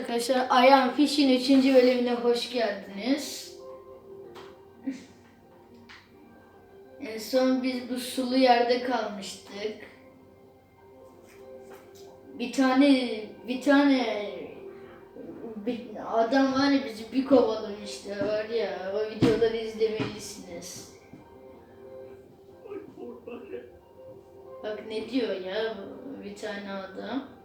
Arkadaşlar Ayağın Fish'in 3. bölümüne hoş geldiniz. En son biz bu sulu yerde kalmıştık. Bir tane bir tane bir adam var ya bizi bir kovalamıştı var ya o videoları izlemelisiniz. Bak ne diyor ya bir tane adam.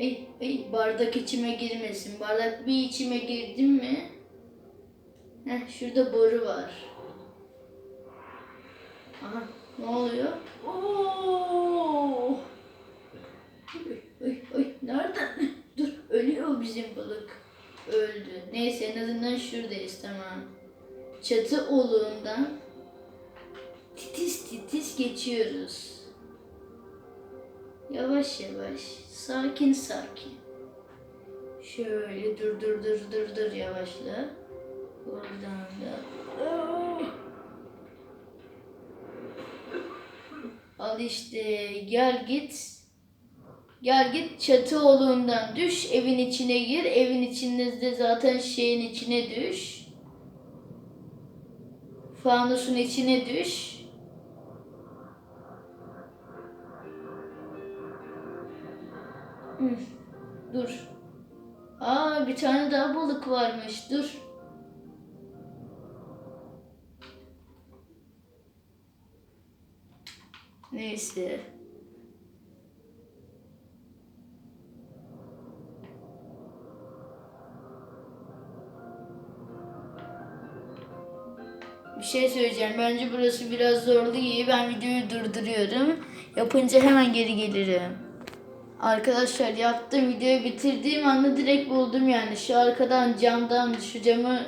Ay, ay, bardak içime girmesin. Bardak bir içime girdi mi? Heh, şurada boru var. Aha, ne oluyor? Oo! Ay, ay, nereden? Dur, ölüyor bizim balık. Öldü. Neyse en azından şuradayız tamam. Çatı oluğundan titiz titiz geçiyoruz. Yavaş yavaş, sakin sakin. Şöyle dur dur dur dur dur yavaşla. Oradan da. Al işte gel git. Gel git çatı oluğundan düş, evin içine gir. Evin içinde de zaten şeyin içine düş. Fanusun içine düş. Hı, Dur. Aa bir tane daha balık varmış. Dur. Neyse. Bir şey söyleyeceğim. Bence burası biraz zorlu gibi. Ben videoyu durduruyorum. Yapınca hemen geri gelirim. Arkadaşlar yaptığım videoyu bitirdiğim anda direkt buldum yani. Şu arkadan camdan şu camı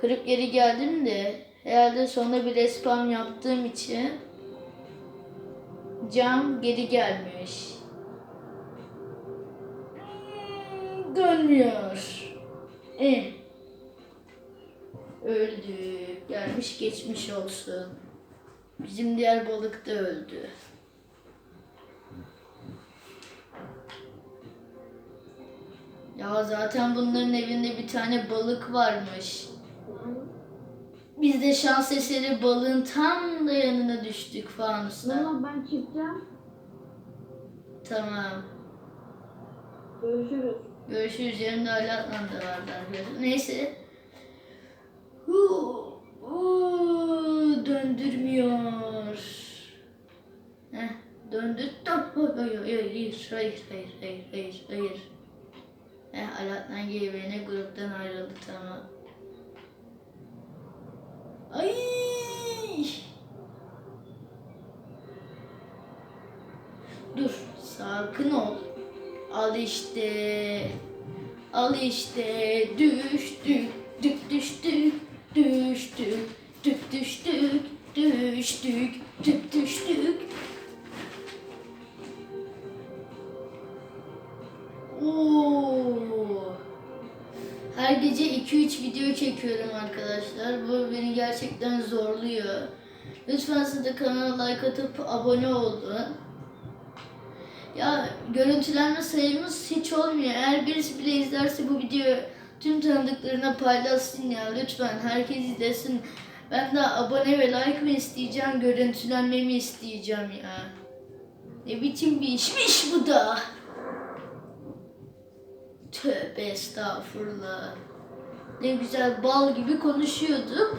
kırıp geri geldim de herhalde sonra bir respawn yaptığım için cam geri gelmiş. Dönmüyor. Eh. Öldü. Gelmiş geçmiş olsun. Bizim diğer balık da öldü. Ya zaten bunların evinde bir tane balık varmış. Biz de şans eseri balığın tam da yanına düştük fanusta. Tamam ben çıkacağım. Tamam. Görüşürüz. Görüşürüz. Alatlan da vardı arkadaşlar. Neyse. Huu, huu, döndürmüyor. Heh, döndürdüm. Hayır, hayır, hayır, hayır, hayır, hayır, hayır, hayır. Heh, Alatlan GB'ne gruptan ayrıldı tamam. Ay! Dur, sakin ol. Al işte. Al işte. Düştük. Dük düştük. Düştük. Dük düştük. Düştük. Dük düştük. Gece 2-3 video çekiyorum arkadaşlar. Bu beni gerçekten zorluyor. Lütfen siz de kanala like atıp abone olun. Ya görüntülenme sayımız hiç olmuyor. Eğer birisi bile izlerse bu videoyu tüm tanıdıklarına paylaşsın ya. Lütfen herkes izlesin. Ben de abone ve like mi isteyeceğim, görüntülenmemi isteyeceğim ya. Ne biçim bir işmiş bu da. Tövbe estağfurullah. Ne güzel bal gibi konuşuyorduk.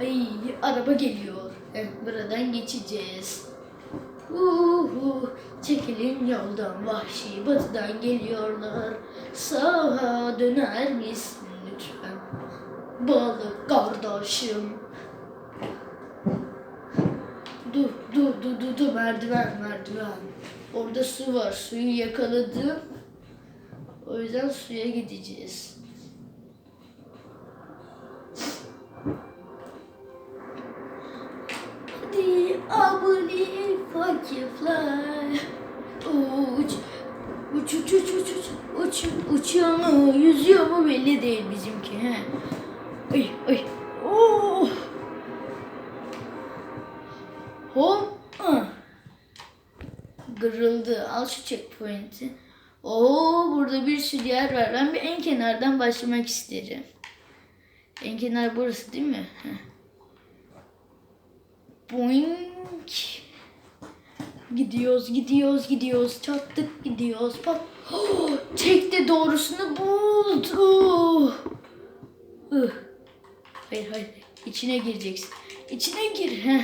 Ay araba geliyor. Eh, buradan geçeceğiz. Uhu, çekilin yoldan vahşi batıdan geliyorlar. Sağa döner misin lütfen? Balık kardeşim. Dur dur dur dur dur merdiven merdiven. Orada su var suyu yakaladım. O yüzden suya gideceğiz. Abone fakir fly. Uç. Uç uç uç uç uç. Uç uçuyor mu yüzüyor mu belli değil bizimki. He. Ay ay. Oh. Hop. Ah. Kırıldı. Al şu checkpoint'i. Oo burada bir sürü yer var. Ben bir en kenardan başlamak isterim. En kenar burası değil mi? Heh. Boink. Gidiyoruz, gidiyoruz, gidiyoruz. Çattık gidiyoruz. Bak. Oh, çekti doğrusunu buldu. Ih. Hayır hayır. İçine gireceksin. İçine gir. Heh.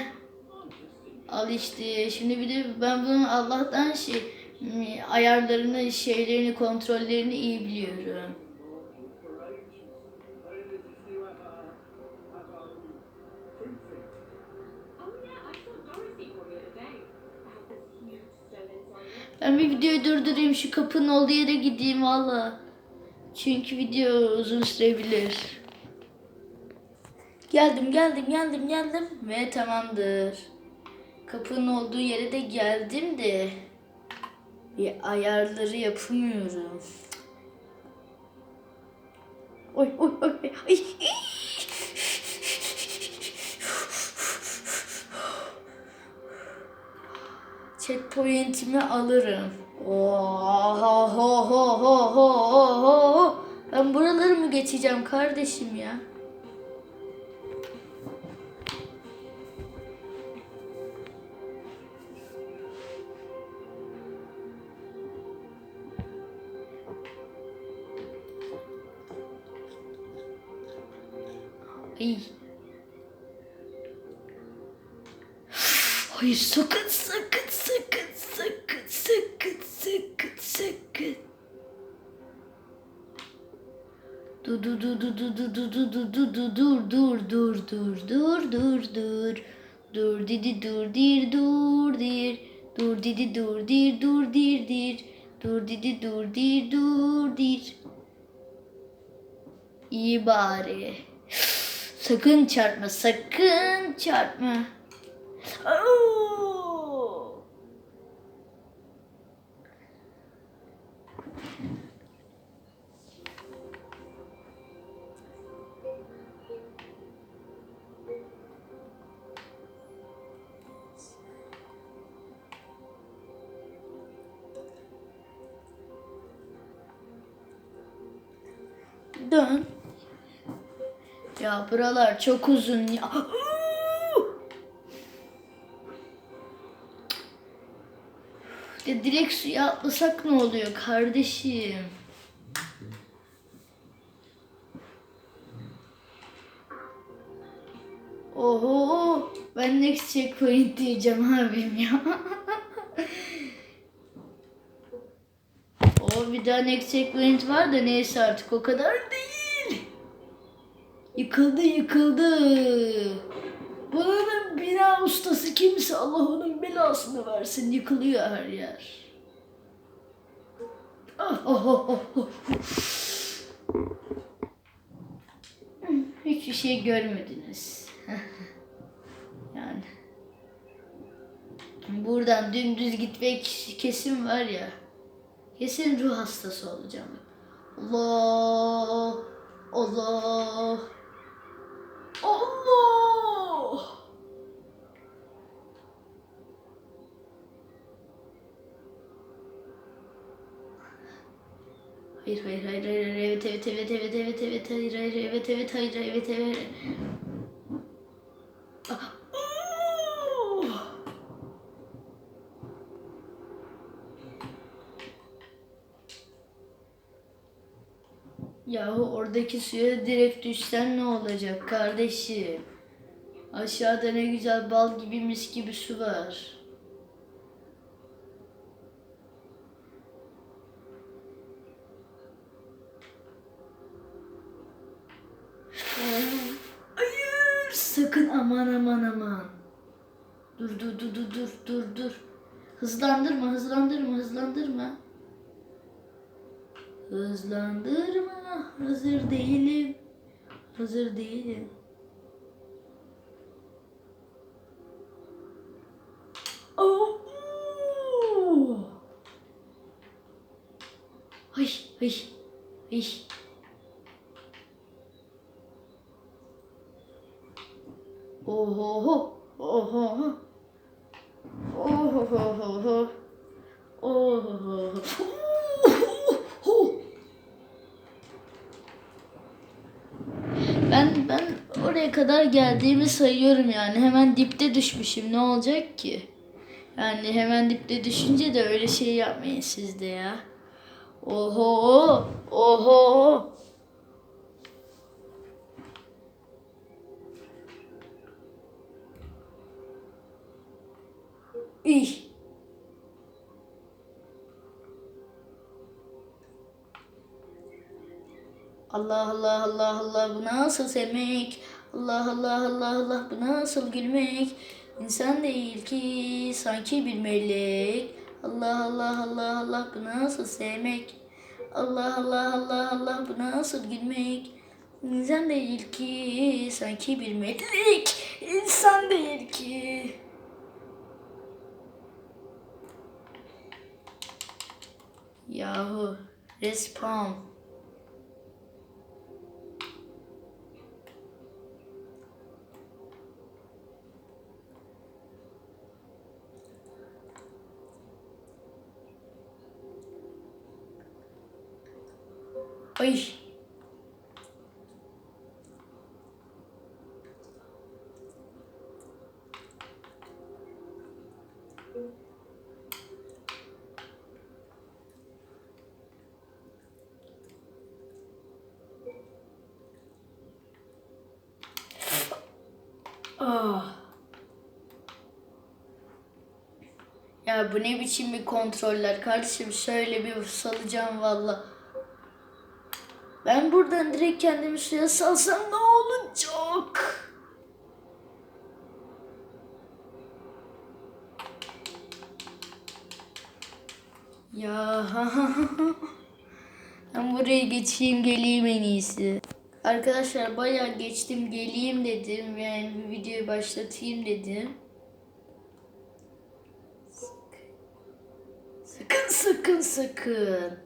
Al işte. Şimdi bir de ben bunun Allah'tan şey m- ayarlarını, şeylerini, kontrollerini iyi biliyorum. Ben bir videoyu durdurayım. Şu kapının olduğu yere gideyim valla. Çünkü video uzun sürebilir. Geldim, geldim, geldim, geldim. Ve tamamdır. Kapının olduğu yere de geldim de bir ayarları yapamıyorum. Oy oy oy. Ay. Checkpoint'imi alırım. Oho ho ho ho ho ho. Ben buraları mı geçeceğim kardeşim ya? Ay. Hayır sakın sakın Dur dur dur dur dur dur dur dur dur dur dur dur dur dur dur dur dur didi dur dir dur dir dur didi dur dir dur dir dir dur didi dur dir dur dir İyi bari. Sakın çarpma, sakın çarpma. Oo! Dön. Ya buralar çok uzun ya. Ya direkt suya atlasak ne oluyor kardeşim? Oho ben next checkpoint diyeceğim abim ya. next checkpoint var da neyse artık o kadar değil. Yıkıldı yıkıldı. Buranın bina ustası kimse Allah onun belasını versin yıkılıyor her yer. Ah, ah, ah. Hiçbir şey görmediniz. yani. Buradan dümdüz gitmek kesin var ya. Kesin ruh hastası olacağım. Allah! Allah! Allah! Hayır hayır hayır hayır evet evet evet evet evet evet hayır hayır evet evet hayır evet evet. Ah, oo! Yahu oradaki suya direkt düşsen ne olacak kardeşim? Aşağıda ne güzel bal gibi mis gibi su var. Hayır sakın aman aman aman. Dur dur dur dur dur dur dur. Hızlandırma hızlandırma hızlandırma. Hızlandırma. Hazır değilim. Hazır değilim. Oh! Ay, ay, ay. Oho, oho, oho, oho, Ben ben oraya kadar geldiğimi sayıyorum yani. Hemen dipte düşmüşüm. Ne olacak ki? Yani hemen dipte düşünce de öyle şey yapmayın siz de ya. Oho! Oho! İh. Allah Allah Allah Allah bu nasıl sevmek? Allah Allah Allah Allah bu nasıl gülmek? İnsan değil ki sanki bir melek. Allah Allah Allah Allah bu nasıl sevmek? Allah Allah Allah Allah bu nasıl gülmek? İnsan değil ki sanki bir melek. İnsan değil ki. Yahu respawn. Ay. Ah. Ya bu ne biçim bir kontroller kardeşim şöyle bir salacağım valla. Ben buradan direkt kendimi suya salsam ne olacak? Ya ben buraya geçeyim geleyim en iyisi. Arkadaşlar bayağı geçtim geleyim dedim yani bir videoyu başlatayım dedim. Sakın sakın sakın.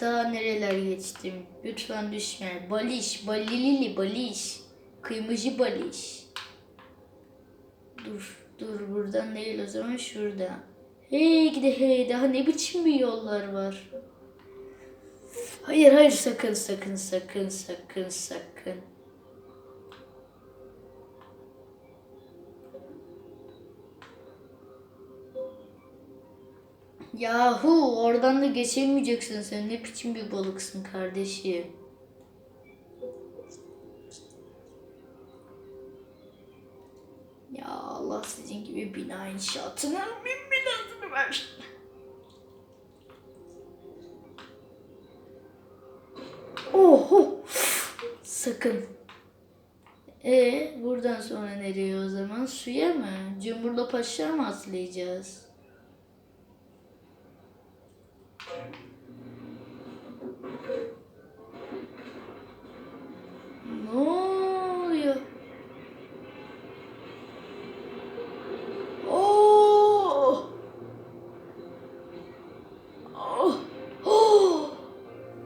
Daha nereler geçtim. Lütfen düşme. Baliş, balilili baliş. Kıymacı baliş. Dur, dur buradan değil o zaman şuradan. Hey gide hey daha ne biçim bir yollar var. Hayır hayır sakın sakın sakın sakın sakın. Yahu oradan da geçemeyeceksin sen. Ne biçim bir balıksın kardeşim. Ya Allah sizin gibi bina inşaatının bin binasını versin. Oho! Sakın. E buradan sonra nereye o zaman? Suya mı? Cumhurla Paşa mı atlayacağız?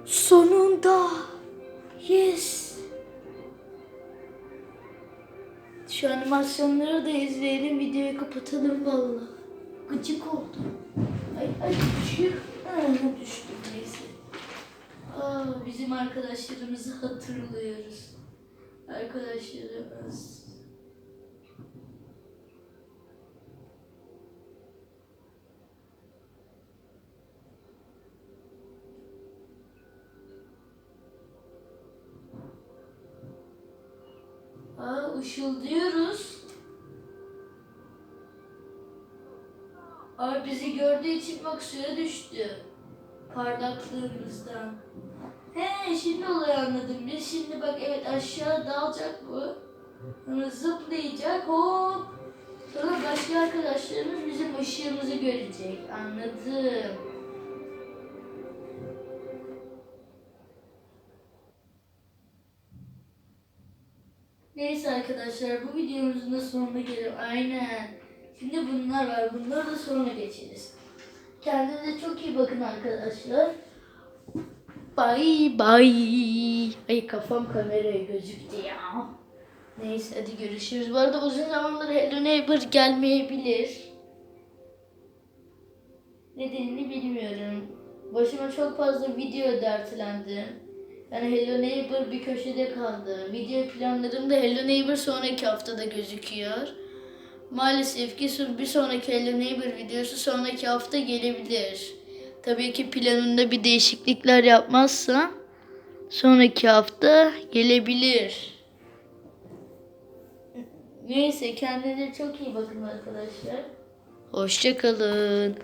Sonunda! Yes! Şu animasyonları da izleyelim, videoyu kapatalım valla. Gıcık oldum. Ay ay düşüyor. Ah, düştü neyse. Aa, bizim arkadaşlarımızı hatırlıyoruz. Arkadaşlarımız. Aa, ışıldıyoruz. Abi bizi gördüğü için bak suya düştü. Parlaklığımızdan. He şimdi olayı anladım. Biz şimdi bak evet aşağı dalacak bu. Sonra zıplayacak hop. Sonra başka arkadaşlarımız bizim ışığımızı görecek. Anladım. Neyse arkadaşlar bu videomuzun da sonuna gelelim. Aynen. Şimdi bunlar var. Bunları da sonra geçeriz. Kendinize çok iyi bakın arkadaşlar. Bye bye. Ay kafam kameraya gözüktü ya. Neyse hadi görüşürüz. Bu arada uzun zamandır Hello Neighbor gelmeyebilir. Nedenini bilmiyorum. Başıma çok fazla video dertlendi. Yani Hello Neighbor bir köşede kaldı. Video planlarım da Hello Neighbor sonraki haftada gözüküyor. Maalesef ki bir sonraki Hello Neighbor videosu sonraki hafta gelebilir. Tabii ki planında bir değişiklikler yapmazsa sonraki hafta gelebilir. Neyse kendinize çok iyi bakın arkadaşlar. Hoşçakalın.